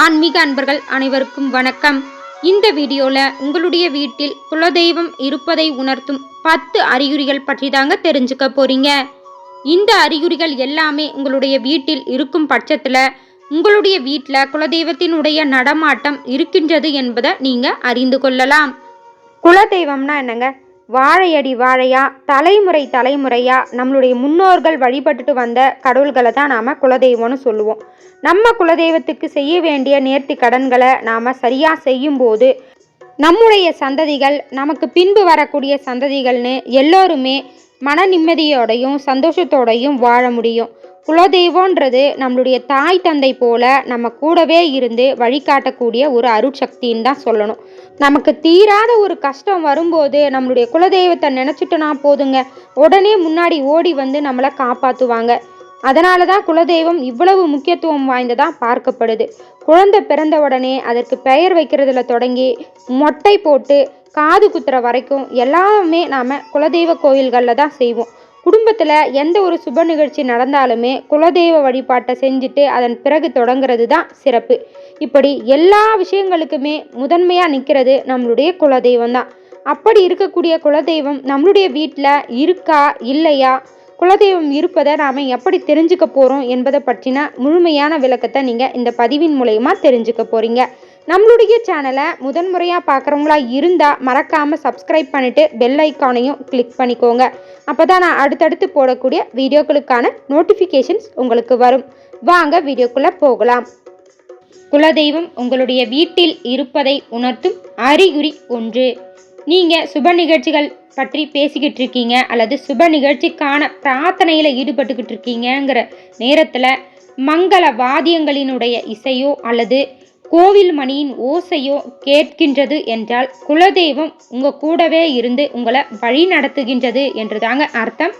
ஆன்மீக அன்பர்கள் அனைவருக்கும் வணக்கம். இந்த வீடியோவில் உங்களுடைய வீட்டில் குலதெய்வம் இருப்பதை உணர்த்தும் பத்து அறிகுறிகள் பற்றி தாங்க தெரிஞ்சுக்க போறீங்க. இந்த அறிகுறிகள் எல்லாமே உங்களுடைய வீட்டில் இருக்கும் பட்சத்தில் உங்களுடைய வீட்டில் குலதெய்வத்தினுடைய நடமாட்டம் இருக்கின்றது என்பதை நீங்கள் அறிந்து கொள்ளலாம். குலதெய்வம்னா என்னங்க? வாழையடி வாழையா தலைமுறை தலைமுறையா நம்மளுடைய முன்னோர்கள் வழிபட்டுட்டு வந்த கடவுள்களை தான் நாம் குலதெய்வம்னு சொல்லுவோம். நம்ம குலதெய்வத்துக்கு செய்ய வேண்டிய நேர்த்தி கடன்களை நாம் சரியாக செய்யும்போது நம்முடைய சந்ததிகள் நமக்கு பின்பு வரக்கூடிய சந்ததிகள்னு எல்லோருமே மன நிம்மதியோடையும் சந்தோஷத்தோடையும் வாழ முடியும். குலதெய்வன்றது நம்மளுடைய தாய் தந்தை போல நம்ம கூடவே இருந்து வழிகாட்டக்கூடிய ஒரு அருட்சக்தின்னு தான் சொல்லணும். நமக்கு தீராத ஒரு கஷ்டம் வரும்போது நம்மளுடைய குலதெய்வத்தை நினச்சிட்டோன்னா போதுங்க. உடனே முன்னாடி ஓடி வந்து நம்மளை காப்பாற்றுவாங்க அதனால தான் குலதெய்வம் இவ்வளவு முக்கியத்துவம் வாய்ந்ததாக பார்க்கப்படுது. குழந்தை பிறந்த உடனே அதற்கு பெயர் வைக்கிறதுல தொடங்கி மொட்டை போட்டு காது குத்துற வரைக்கும் எல்லாமே நாம் குலதெய்வ கோயில்களில் தான் செய்வோம். குடும்பத்தில் எந்த ஒரு சுப நிகழ்ச்சி நடந்தாலுமே குலதெய்வ வழிபாட்டை செஞ்சுட்டு அதன் பிறகு தொடங்குறது தான் சிறப்பு. இப்படி எல்லா விஷயங்களுக்குமே முதன்மையாக நிற்கிறது நம்மளுடைய குலதெய்வம் தான். அப்படி இருக்கக்கூடிய குலதெய்வம் நம்மளுடைய வீட்டில் இருக்கா இல்லையா? குலதெய்வம் இருப்பதை நாம் எப்படி தெரிஞ்சுக்க போகிறோம் என்பதை பற்றின முழுமையான விளக்கத்தை நீங்கள் இந்த பதிவின் மூலயமா தெரிஞ்சுக்க போகிறீங்க நம்மளுடைய சேனலை முதன்முறையாக பார்க்குறவங்களா இருந்தால் மறக்காமல் சப்ஸ்கிரைப் பண்ணிவிட்டு பெல் ஐக்கானையும் கிளிக் பண்ணிக்கோங்க. அப்போ தான் நான் அடுத்தடுத்து போடக்கூடிய வீடியோக்களுக்கான நோட்டிஃபிகேஷன்ஸ் உங்களுக்கு வரும். வாங்க வீடியோக்குள்ளே போகலாம். குலதெய்வம் உங்களுடைய வீட்டில் இருப்பதை உணர்த்தும் அறிகுறி ஒன்று. நீங்கள் சுப நிகழ்ச்சிகள் பற்றி பேசிக்கிட்டு இருக்கீங்க அல்லது சுப நிகழ்ச்சிக்கான பிரார்த்தனையில் ஈடுபட்டுக்கிட்டு இருக்கீங்கங்கிற நேரத்தில் மங்கள வாத்தியங்களினுடைய இசையோ அல்லது கோவில் மணியின் ஓசையோ கேட்கின்றது என்றால் குலதெய்வம் உங்கள் கூடவே இருந்து உங்களை வழி நடத்துகின்றது என்று தாங்க அர்த்தம்.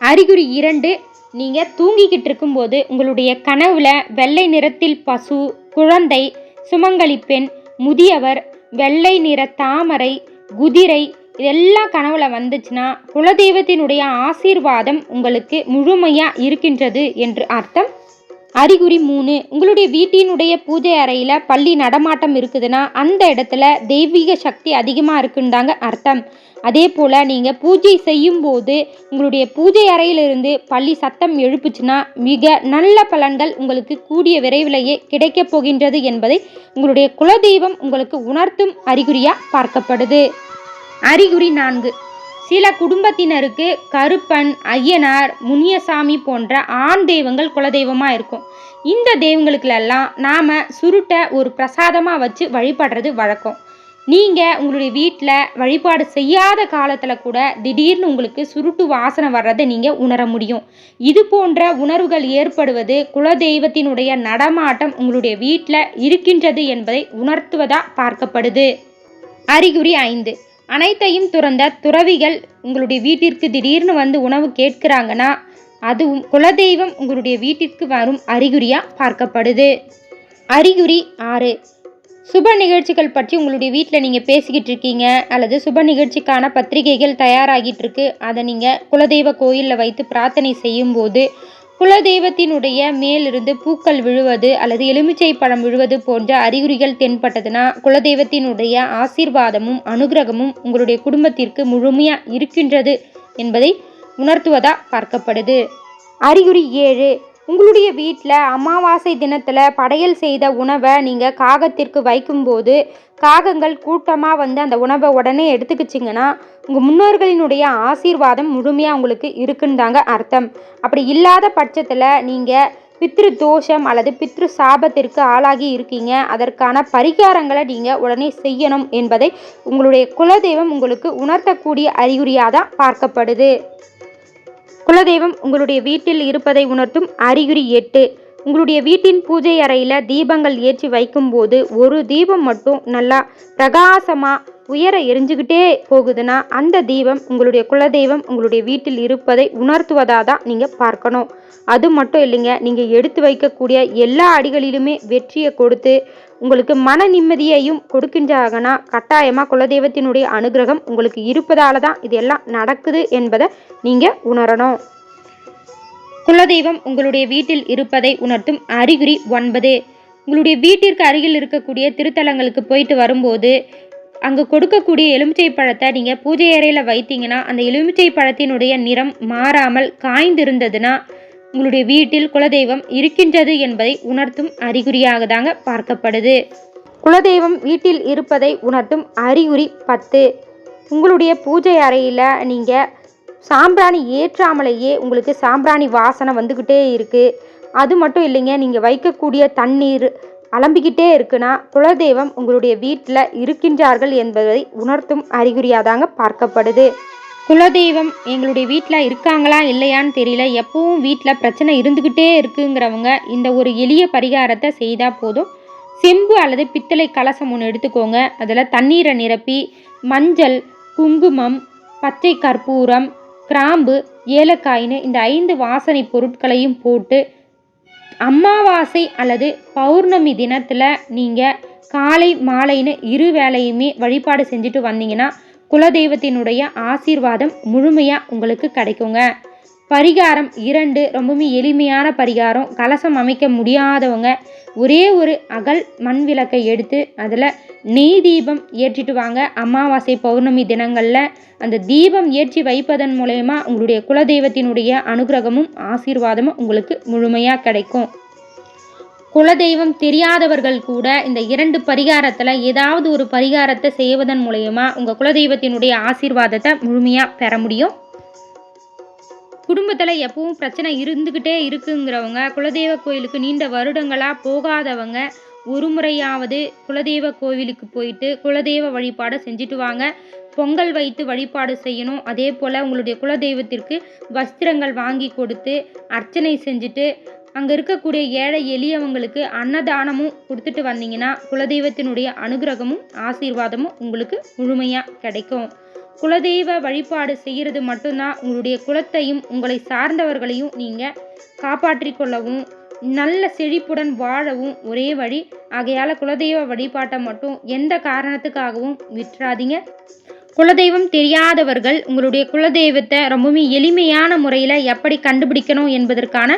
அறிகுறி இரண்டு நீங்கள் தூங்கிக்கிட்டு இருக்கும்போது உங்களுடைய கனவுல வெள்ளை நிறத்தில் பசு குழந்தை சுமங்கலி பெண் முதியவர் வெள்ளை நிற தாமரை குதிரை இதெல்லாம் கனவுல வந்துச்சுன்னா குலதெய்வத்தினுடைய ஆசீர்வாதம் உங்களுக்கு முழுமையாக இருக்கின்றது என்று அர்த்தம். அறிகுறி மூணு. உங்களுடைய வீட்டினுடைய பூஜை அறையில் பள்ளி நடமாட்டம் இருக்குதுன்னா அந்த இடத்துல தெய்வீக சக்தி அதிகமாக இருக்குன்றாங்க அர்த்தம். அதே போல் நீங்கள் பூஜை செய்யும்போது உங்களுடைய பூஜை அறையிலிருந்து பள்ளி சத்தம் எழுப்புச்சுன்னா மிக நல்ல பலன்கள் உங்களுக்கு கூடிய விரைவிலேயே கிடைக்கப் போகின்றது என்பதை உங்களுடைய குலதெய்வம் உங்களுக்கு உணர்த்தும் அறிகுறியாக பார்க்கப்படுது. அறிகுறி நான்கு. சில குடும்பத்தினருக்கு கருப்பன் ஐயனார் முனியசாமி போன்ற ஆண் தெய்வங்கள் குலதெய்வமாக இருக்கும். இந்த தெய்வங்களுக்கெல்லாம் நாம் சுருட்டை ஒரு பிரசாதமாக வச்சு வழிபடுறது வழக்கம். நீங்கள் உங்களுடைய வீட்டில் வழிபாடு செய்யாத காலத்தில் கூட திடீர்னு உங்களுக்கு சுருட்டு வாசனை வர்றதை நீங்கள் உணர முடியும். இது போன்ற உணர்வுகள் ஏற்படுவது குலதெய்வத்தினுடைய நடமாட்டம் உங்களுடைய வீட்டில் இருக்கின்றது என்பதை உணர்த்துவதாக பார்க்கப்படுது. அறிகுறி ஐந்து. அனைத்தையும் துறந்த துறவிகள் உங்களுடைய வீட்டிற்கு திடீர்னு வந்து உணவு கேட்குறாங்கன்னா அதுவும் குலதெய்வம் உங்களுடைய வீட்டிற்கு வரும் அறிகுறியாக பார்க்கப்படுது. அறிகுறி ஆறு. சுப நிகழ்ச்சிகள் பற்றி உங்களுடைய வீட்டில் நீங்கள் பேசிக்கிட்டு இருக்கீங்க அல்லது சுப நிகழ்ச்சிக்கான பத்திரிகைகள் தயாராகிட்டு இருக்கு அதை நீங்கள் குலதெய்வ கோயிலில் வைத்து பிரார்த்தனை செய்யும்போது குலதெய்வத்தினுடைய மேலிருந்து பூக்கள் விழுவது அல்லது எலுமிச்சை பழம் விழுவது போன்ற அறிகுறிகள் தென்பட்டதுன்னா குலதெய்வத்தினுடைய ஆசீர்வாதமும் அனுகிரகமும் உங்களுடைய குடும்பத்திற்கு முழுமையாக இருக்கின்றது என்பதை உணர்த்துவதாக பார்க்கப்படுது. அறிகுறி ஏழு உங்களுடைய வீட்டில் அமாவாசை தினத்தில் படையல் செய்த உணவை நீங்கள் காகத்திற்கு வைக்கும்போது காகங்கள் கூட்டமாக வந்து அந்த உணவை உடனே எடுத்துக்கிச்சிங்கன்னா உங்கள் முன்னோர்களினுடைய ஆசீர்வாதம் முழுமையாக உங்களுக்கு இருக்குன்னு தாங்க அர்த்தம். அப்படி இல்லாத பட்சத்தில் நீங்கள் பித்ரு தோஷம் அல்லது பித்ரு சாபத்திற்கு ஆளாகி இருக்கீங்க. அதற்கான பரிகாரங்களை நீங்கள் உடனே செய்யணும் என்பதை உங்களுடைய குலதெய்வம் உங்களுக்கு உணர்த்தக்கூடிய அறிகுறியாக தான் பார்க்கப்படுது. குலதெய்வம் உங்களுடைய வீட்டில் இருப்பதை உணர்த்தும் அறிகுறி எட்டு. உங்களுடைய வீட்டின் பூஜை அறையில் தீபங்கள் ஏற்றி வைக்கும்போது ஒரு தீபம் மட்டும் நல்லா பிரகாசமாக உயர எரிஞ்சுக்கிட்டே போகுதுன்னா அந்த தீபம் உங்களுடைய குலதெய்வம் உங்களுடைய வீட்டில் இருப்பதை உணர்த்துவதாக தான் நீங்கள் பார்க்கணும். அது மட்டும் இல்லைங்க நீங்கள் எடுத்து வைக்கக்கூடிய எல்லா அடிகளிலுமே வெற்றியை கொடுத்து உங்களுக்கு மன நிம்மதியையும் கொடுக்கின்றாகனா கட்டாயமாக குலதெய்வத்தினுடைய அனுகிரகம் உங்களுக்கு இருப்பதால தான் இது எல்லாம் நடக்குது என்பதை நீங்கள் உணரணும். குலதெய்வம் உங்களுடைய வீட்டில் இருப்பதை உணர்த்தும் அறிகுறி ஒன்பது. உங்களுடைய வீட்டிற்கு அருகில் இருக்கக்கூடிய திருத்தலங்களுக்கு போயிட்டு வரும்போது அங்கே கொடுக்கக்கூடிய எலுமிச்சை பழத்தை நீங்கள் பூஜை அறையில் வைத்தீங்கன்னா அந்த எலுமிச்சை பழத்தினுடைய நிறம் மாறாமல் காய்ந்திருந்ததுன்னா உங்களுடைய வீட்டில் குலதெய்வம் இருக்கின்றது என்பதை உணர்த்தும் அறிகுறியாக தாங்க பார்க்கப்படுது. குலதெய்வம் வீட்டில் இருப்பதை உணர்த்தும் அறிகுறி பத்து. உங்களுடைய பூஜை அறையில் நீங்கள் சாம்பிராணி ஏற்றாமலேயே உங்களுக்கு சாம்பிராணி வாசனை வந்துக்கிட்டே இருக்குது அது மட்டும் இல்லைங்க நீங்கள் வைக்கக்கூடிய தண்ணீர் அலம்பிக்கிட்டே இருக்குன்னா குலதெய்வம் உங்களுடைய வீட்டில் இருக்கின்றார்கள் என்பதை உணர்த்தும் அறிகுறியாதாங்க பார்க்கப்படுது. குலதெய்வம் எங்களுடைய வீட்டில் இருக்காங்களா இல்லையான்னு தெரியல. எப்பவும் வீட்டில் பிரச்சனை இருந்துக்கிட்டே இருக்குங்கிறவங்க இந்த ஒரு எளிய பரிகாரத்தை செய்தால் போதும். செம்பு அல்லது பித்தளை கலசம் ஒன்று எடுத்துக்கோங்க. அதில் தண்ணீரை நிரப்பி மஞ்சள் குங்குமம் பச்சை கற்பூரம் கிராம்பு ஏலக்காயின்னு இந்த ஐந்து வாசனை பொருட்களையும் போட்டு அமாவாசை அல்லது பௌர்ணமி தினத்தில் நீங்கள் காலை மாலைன்னு இரு வேளையுமே வழிபாடு செஞ்சுட்டு வந்தீங்கன்னா குலதெய்வத்தினுடைய ஆசீர்வாதம் முழுமையாக உங்களுக்கு கிடைக்குங்க. பரிகாரம் இரண்டு ரொம்பவுமே எளிமையான பரிகாரம். கலசம் அமைக்க முடியாதவங்க ஒரே ஒரு அகல் மண் விளக்கை எடுத்து அதில் நெய் தீபம் ஏற்றிட்டு வாங்க. அமாவாசை பௌர்ணமி தினங்களில் அந்த தீபம் ஏற்றி வைப்பதன் மூலயமா உங்களுடைய குலதெய்வத்தினுடைய அனுகிரகமும் ஆசீர்வாதமும் உங்களுக்கு முழுமையாக கிடைக்கும். குலதெய்வம் தெரியாதவர்கள் கூட இந்த இரண்டு பரிகாரத்தில் ஏதாவது ஒரு பரிகாரத்தை செய்வதன் மூலயமா உங்கள் குலதெய்வத்தினுடைய ஆசீர்வாதத்தை முழுமையாக பெற முடியும். குடும்பத்தில் எப்பவும் பிரச்சனை இருந்துக்கிட்டே இருக்குங்கிறவங்க குலதெய்வ கோயிலுக்கு நீண்ட வருடங்களாக போகாதவங்க ஒரு முறையாவது குலதெய்வ கோவிலுக்கு போயிட்டு குலதெய்வ வழிபாடை செஞ்சுட்டு வாங்க. பொங்கல் வைத்து வழிபாடு செய்யணும். அதே போல் உங்களுடைய குலதெய்வத்திற்கு வஸ்திரங்கள் வாங்கி கொடுத்து அர்ச்சனை செஞ்சுட்டு அங்கே இருக்கக்கூடிய ஏழை எளியவங்களுக்கு அன்னதானமும் கொடுத்துட்டு வந்தீங்கன்னா குலதெய்வத்தினுடைய அனுகிரகமும் ஆசீர்வாதமும் உங்களுக்கு முழுமையாக கிடைக்கும். குலதெய்வ வழிபாடு செய்கிறது மட்டும்தான் உங்களுடைய குலத்தையும் உங்களை சார்ந்தவர்களையும் நீங்கள் காப்பாற்றி கொள்ளவும் நல்ல செழிப்புடன் வாழவும் ஒரே வழி ஆகையால் குலதெய்வ வழிபாட்டை மட்டும் எந்த காரணத்துக்காகவும் விட்டுறாதீங்க. குலதெய்வம் தெரியாதவர்கள் உங்களுடைய குலதெய்வத்தை ரொம்பவுமே எளிமையான முறையில் எப்படி கண்டுபிடிக்கணும் என்பதற்கான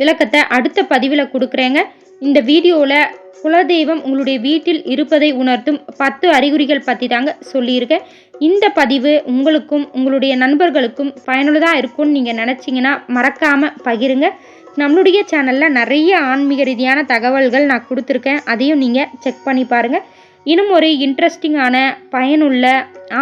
விளக்கத்தை அடுத்த பதிவில் கொடுக்குறேங்க. இந்த வீடியோவில் குலதெய்வம் உங்களுடைய வீட்டில் இருப்பதை உணர்த்தும் பத்து அறிகுறிகள் பற்றி தாங்க சொல்லியிருக்கேன். இந்த பதிவு உங்களுக்கும் உங்களுடைய நண்பர்களுக்கும் பயனுள்ளதாக இருக்கும்னு நீங்கள் நினச்சிங்கன்னா மறக்காமல் பகிருங்க. நம்மளுடைய சேனலில் நிறைய ஆன்மீக ரீதியான தகவல்கள் நான் கொடுத்துருக்கேன். அதையும் நீங்கள் செக் பண்ணி பாருங்கள் இன்னும் ஒரு இன்ட்ரெஸ்டிங்கான பயனுள்ள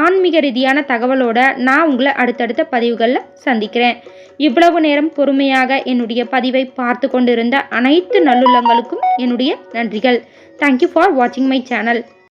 ஆன்மீக ரீதியான தகவலோட நான் உங்களை அடுத்தடுத்த பதிவுகளில் சந்திக்கிறேன். இவ்வளவு நேரம் பொறுமையாக என்னுடைய பதிவை பார்த்து கொண்டிருந்த அனைத்து நல்லுள்ளங்களுக்கும் என்னுடைய நன்றிகள். தேங்க்யூ ஃபார் வாட்சிங் மை சேனல்